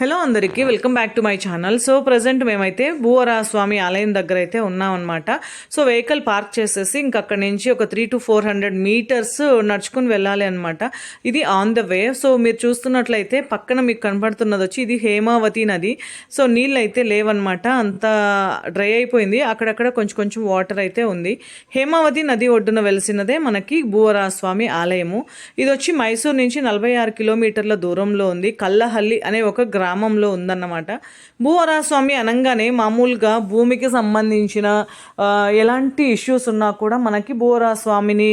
Hello అందరికీ welcome back to my channel. So present మేమైతే భూవరా స్వామి ఆలయం దగ్గర అయితే ఉన్నామన్నమాట. సో వెహికల్ పార్క్ చేసేసి ఇంక అక్కడి నుంచి ఒక three to four hundred metres నడుచుకుని వెళ్ళాలి అనమాట ఇది ఆన్ ద వే. సో మీరు చూస్తున్నట్లయితే పక్కన మీకు కనపడుతున్నది వచ్చి ఇది హేమావతి నది. సో నీళ్ళు అయితే లేవన్నమాట. అంతా డ్రై అయిపోయింది. అక్కడక్కడ కొంచెం కొంచెం వాటర్ అయితే ఉంది. హేమావతి నది ఒడ్డున వెలిసినదే మనకి భూవరా స్వామి ఆలయము. ఇది వచ్చి మైసూర్ నుంచి నలభై ఆరు కిలోమీటర్ల దూరంలో ఉంది. కల్లహల్లి అనే ఒక గ్రామంలో ఉందన్నమాట. భూవరాస్వామి అనగానే మామూలుగా భూమికి సంబంధించిన ఎలాంటి ఇష్యూస్ ఉన్నా కూడా మనకి భూవరాస్వామిని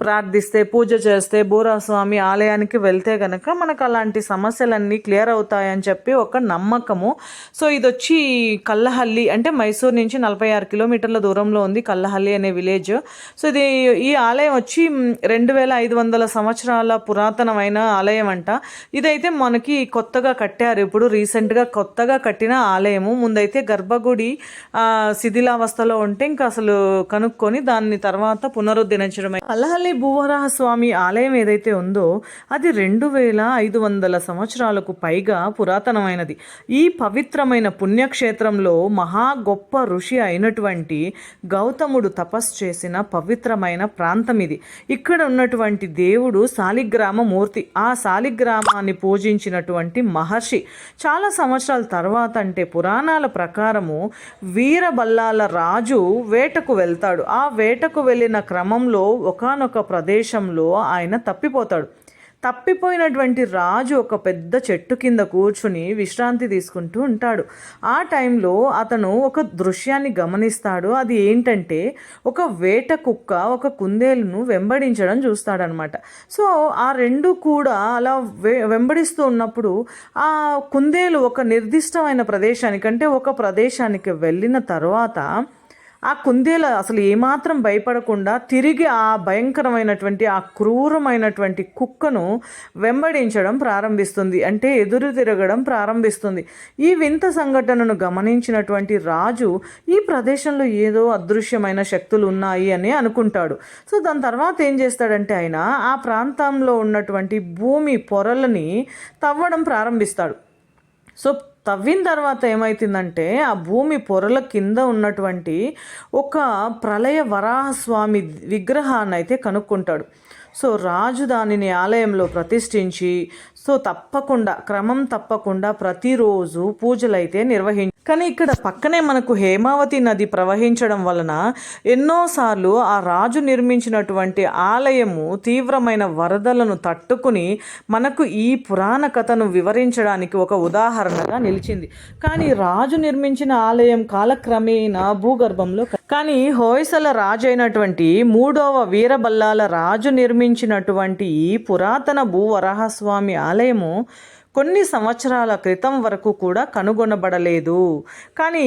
ప్రార్థిస్తే పూజ చేస్తే బూరాస్వామి ఆలయానికి వెళ్తే కనుక మనకు అలాంటి సమస్యలన్నీ క్లియర్ అవుతాయని చెప్పి ఒక నమ్మకము. సో ఇది వచ్చి కల్లహల్లి అంటే మైసూర్ నుంచి నలభై ఆరు కిలోమీటర్ల దూరంలో ఉంది కల్లహల్లి అనే విలేజ్. సో ఇది ఈ ఆలయం వచ్చి రెండు వేల ఐదు వందల సంవత్సరాల పురాతనమైన ఆలయం అంట. ఇదైతే మనకి కొత్తగా కట్టారు. ఇప్పుడు రీసెంట్గా కొత్తగా కట్టిన ఆలయము. ముందైతే గర్భగుడి శిథిలావస్థలో ఉంటే ఇంకా అసలు కనుక్కొని దాన్ని తర్వాత పునరుద్ధరించడం అల్లహల్లి భూవరాహ స్వామి ఆలయం ఏదైతే ఉందో అది రెండు వేల ఐదు వందల సంవత్సరాలకు పైగా పురాతనమైనది. ఈ పవిత్రమైన పుణ్యక్షేత్రంలో మహా గొప్ప ఋషి అయినటువంటి గౌతముడు తపస్సు చేసిన పవిత్రమైన ప్రాంతం ఇది. ఇక్కడ ఉన్నటువంటి దేవుడు శాలిగ్రామ మూర్తి. ఆ శాలిగ్రామాన్ని పూజించినటువంటి మహర్షి చాలా సంవత్సరాల తర్వాత అంటే పురాణాల ప్రకారము వీరబల్లాల రాజు వేటకు వెళ్తాడు. ఆ వేటకు వెళ్ళిన క్రమంలో ఒకానొక ఒక ప్రదేశంలో ఆయన తప్పిపోతాడు. తప్పిపోయినటువంటి రాజు ఒక పెద్ద చెట్టు కింద కూర్చుని విశ్రాంతి తీసుకుంటూ ఉంటాడు. ఆ టైంలో అతను ఒక దృశ్యాన్ని గమనిస్తాడు. అది ఏంటంటే ఒక వేట కుక్క ఒక కుందేలును వెంబడించడం చూస్తాడనమాట. సో ఆ రెండు కూడా అలా వె వెంబడిస్తూ ఉన్నప్పుడు ఆ కుందేలు ఒక నిర్దిష్టమైన ప్రదేశానికంటే ఒక ప్రదేశానికి వెళ్ళిన తర్వాత ఆ కుందేలు అసలు ఏమాత్రం భయపడకుండా తిరిగి ఆ భయంకరమైనటువంటి ఆ క్రూరమైనటువంటి కుక్కను వెంబడించడం ప్రారంభిస్తుంది. అంటే ఎదురు తిరగడం ప్రారంభిస్తుంది. ఈ వింత సంఘటనను గమనించినటువంటి రాజు ఈ ప్రదేశంలో ఏదో అదృశ్యమైన శక్తులు ఉన్నాయి అని అనుకుంటాడు. సో దాని తర్వాత ఏం చేస్తాడంటే ఆయన ఆ ప్రాంతంలో ఉన్నటువంటి భూమి పొరలని తవ్వడం ప్రారంభిస్తాడు. సో తవ్విన తర్వాత ఏమవుతుందంటే ఆ భూమి పొరల కింద ఉన్నటువంటి ఒక ప్రళయ వరాహస్వామి విగ్రహాన్ని అయితే కనుక్కుంటాడు. సో రాజు దానిని ఆలయంలో ప్రతిష్ఠించి సో తప్పకుండా క్రమం తప్పకుండా ప్రతిరోజు పూజలైతే నిర్వహించి కానీ ఇక్కడ పక్కనే మనకు హేమావతి నది ప్రవహించడం వలన ఎన్నోసార్లు ఆ రాజు నిర్మించినటువంటి ఆలయము తీవ్రమైన వరదలను తట్టుకుని మనకు ఈ పురాణ కథను వివరించడానికి ఒక ఉదాహరణగా నిలిచింది. కానీ రాజు నిర్మించిన ఆలయం కాలక్రమేణా భూగర్భంలో కానీ హోయసల రాజు అయినటువంటి మూడవ వీరబల్లాల రాజు నిర్మించినటువంటి ఈ పురాతన భూవరాహస్వామి ఆలయము కొన్ని సంవత్సరాల క్రితం వరకు కూడా కనుగొనబడలేదు. కానీ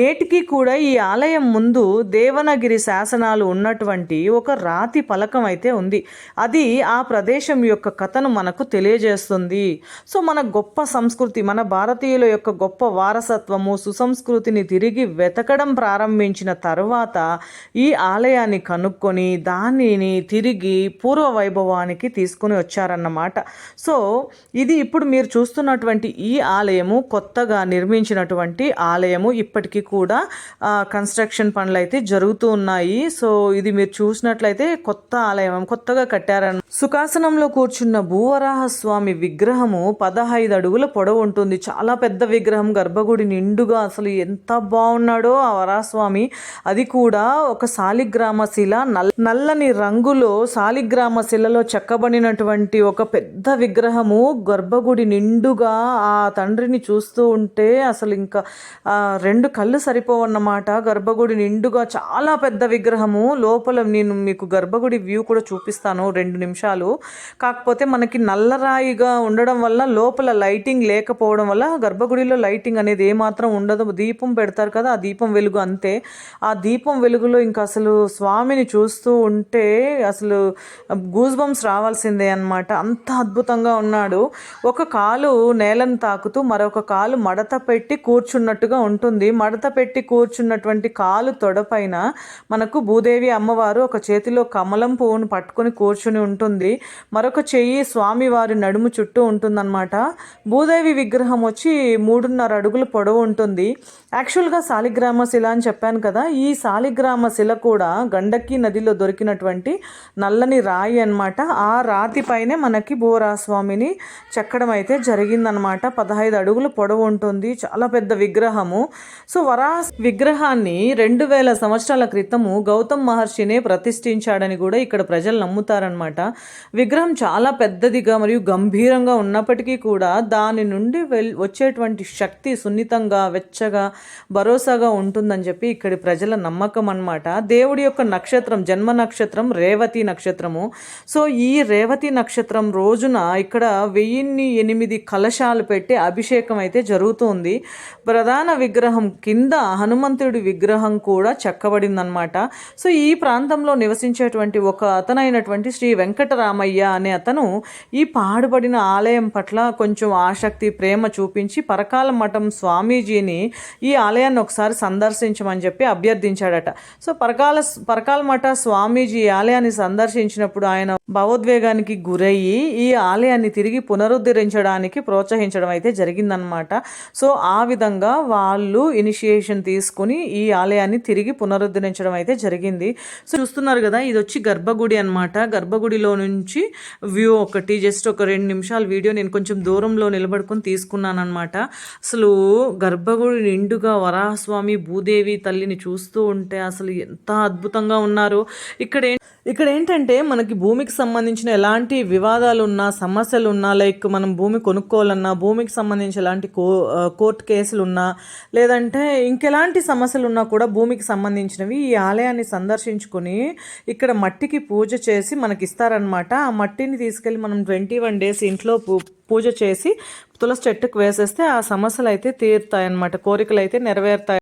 నేటికి కూడా ఈ ఆలయం ముందు దేవనగిరి శాసనాలు ఉన్నటువంటి ఒక రాతి ఫలకం అయితే ఉంది. అది ఆ ప్రదేశం యొక్క కథను మనకు తెలియజేస్తుంది. సో మన గొప్ప సంస్కృతి మన భారతీయుల యొక్క గొప్ప వారసత్వము సుసంస్కృతిని తిరిగి వెతకడం ప్రారంభించిన తర్వాత ఈ ఆలయాన్ని కనుక్కొని దానిని తిరిగి పూర్వ వైభవానికి తీసుకుని వచ్చారన్నమాట. సో ఇది ఇప్పుడు మీరు చూస్తున్నటువంటి ఈ ఆలయము కొత్తగా నిర్మించినటువంటి ఆలయము. ఇప్పటికీ కూడా ఆ, కన్స్ట్రక్షన్ పనులు అయితే జరుగుతూ ఉన్నాయి. సో ఇది మీరు చూసినట్లయితే కొత్త ఆలయం కొత్తగా కట్టారని. సుఖాసనంలో కూర్చున్న భూవరాహ స్వామి విగ్రహము పదహైదు అడుగుల పొడవు ఉంటుంది. చాలా పెద్ద విగ్రహం. గర్భగుడి నిండుగా అసలు ఎంత బాగున్నాడో ఆ వరాస్వామి అది కూడా ఒక శాలిగ్రామ శిల. నల్ నల్లని రంగులో సాలిగ్రామ శిలలో చెక్కబడినటువంటి ఒక పెద్ద విగ్రహము గర్భగుడి గుడి నిండుగా ఆ తండ్రిని చూస్తూ ఉంటే అసలు ఇంకా రెండు కళ్ళు సరిపోవన్నమాట. గర్భగుడి నిండుగా చాలా పెద్ద విగ్రహము. లోపల నేను మీకు గర్భగుడి వ్యూ కూడా చూపిస్తాను రెండు నిమిషాలు. కాకపోతే మనకి నల్లరాయిగా ఉండడం వల్ల లోపల లైటింగ్ లేకపోవడం వల్ల గర్భగుడిలో లైటింగ్ అనేది ఏమాత్రం ఉండదు. దీపం పెడతారు కదా ఆ దీపం వెలుగు అంతే. ఆ దీపం వెలుగులో ఇంకా అసలు స్వామిని చూస్తూ ఉంటే అసలు గూస్ బంప్స్ రావాల్సిందే అన్నమాట. అంత అద్భుతంగా ఉన్నాడు. ఒక కాలు నేలను తాకుతూ మరొక కాలు మడత పెట్టి కూర్చున్నట్టుగా ఉంటుంది. మడత పెట్టి కూర్చున్నటువంటి కాలు తొడపైన మనకు భూదేవి అమ్మవారు ఒక చేతిలో కమలం పువ్వును పట్టుకొని కూర్చుని ఉంటుంది. మరొక చెయ్యి స్వామివారి నడుము చుట్టూ ఉంటుందన్నమాట. భూదేవి విగ్రహం వచ్చి మూడున్నర అడుగులు పొడవు ఉంటుంది. యాక్చువల్గా శాలిగ్రామ శిల అని చెప్పాను కదా ఈ శాలిగ్రామ శిల కూడా గండకి నదిలో దొరికినటువంటి నల్లని రాయి అన్నమాట. ఆ రాతి పైనే మనకి భూవరాస్వామిని చెక్కడం అయితే జరిగిందనమాట పదహైదు అడుగుల పొడవు ఉంటుంది. చాలా పెద్ద విగ్రహము. సో వరా విగ్రహాన్ని రెండు వేల సంవత్సరాల క్రితము గౌతమ్ మహర్షినే ప్రతిష్ఠించాడని కూడా ఇక్కడ ప్రజలు నమ్ముతారనమాట విగ్రహం చాలా పెద్దదిగా మరియు గంభీరంగా ఉన్నప్పటికీ కూడా దాని నుండి వెల్ వచ్చేటువంటి శక్తి సున్నితంగా వెచ్చగా భరోసాగా ఉంటుందని చెప్పి ఇక్కడి ప్రజల నమ్మకం అన్నమాట. దేవుడి యొక్క నక్షత్రం జన్మ నక్షత్రం రేవతి నక్షత్రము. సో ఈ రేవతి నక్షత్రం రోజున ఇక్కడ వెయ్యిన్ని ఎనిమిది కలశాలు పెట్టి అభిషేకం అయితే జరుగుతుంది. ప్రధాన విగ్రహం కింద హనుమంతుడి విగ్రహం కూడా చెక్కబడిందనమాట సో ఈ ప్రాంతంలో నివసించేటువంటి ఒక అతనైనటువంటి శ్రీ వెంకటరామయ్య అనే అతను ఈ పాడుబడిన ఆలయం పట్ల కొంచెం ఆసక్తి ప్రేమ చూపించి పరకాల మఠం స్వామీజీని ఈ ఆలయాన్ని ఒకసారి సందర్శించమని చెప్పి అభ్యర్థించాడట. సో పరకాల పరకాల మఠ స్వామీజీ ఈ ఆలయాన్ని సందర్శించినప్పుడు ఆయన భావోద్వేగానికి గురయ్యి ఈ ఆలయాన్ని తిరిగి పునరుద్ధరించడానికి ప్రోత్సహించడం అయితే జరిగిందనమాట సో ఆ విధంగా వాళ్ళు ఇనిషియేషన్ తీసుకుని ఈ ఆలయాన్ని తిరిగి పునరుద్ధరించడం అయితే జరిగింది. సో చూస్తున్నారు కదా ఇది వచ్చి గర్భగుడి అన్నమాట. గర్భగుడిలో నుంచి వ్యూ ఒకటి జస్ట్ ఒక రెండు నిమిషాల వీడియో నేను కొంచెం దూరంలో నిలబడుకొని తీసుకున్నాను అనమాట అసలు గర్భగుడి నిండుగా వరాహస్వామి భూదేవి తల్లిని చూస్తూ ఉంటే అసలు ఎంత అద్భుతంగా ఉన్నారు. ఇక్కడ ఇక్కడ ఏంటంటే మనకి భూమికి సంబంధించిన ఎలాంటి వివాదాలు ఉన్నా సమస్యలు ఉన్నా లైక్ మనం భూమి కొనుక్కోవాలన్నా భూమికి సంబంధించి ఎలాంటి కో కోర్టు కేసులు ఉన్నా లేదంటే ఇంకెలాంటి సమస్యలు ఉన్నా కూడా భూమికి సంబంధించినవి ఈ ఆలయాన్ని సందర్శించుకొని ఇక్కడ మట్టికి పూజ చేసి మనకి ఇస్తారనమాట ఆ మట్టిని తీసుకెళ్ళి మనం ట్వంటీ వన్ డేస్ ఇంట్లో పూ- పూజ చేసి తులసి చెట్టుకు వేసేస్తే ఆ సమస్యలు అయితే తీరుతాయి అన్నమాట కోరికలు అయితే నెరవేరుతాయి.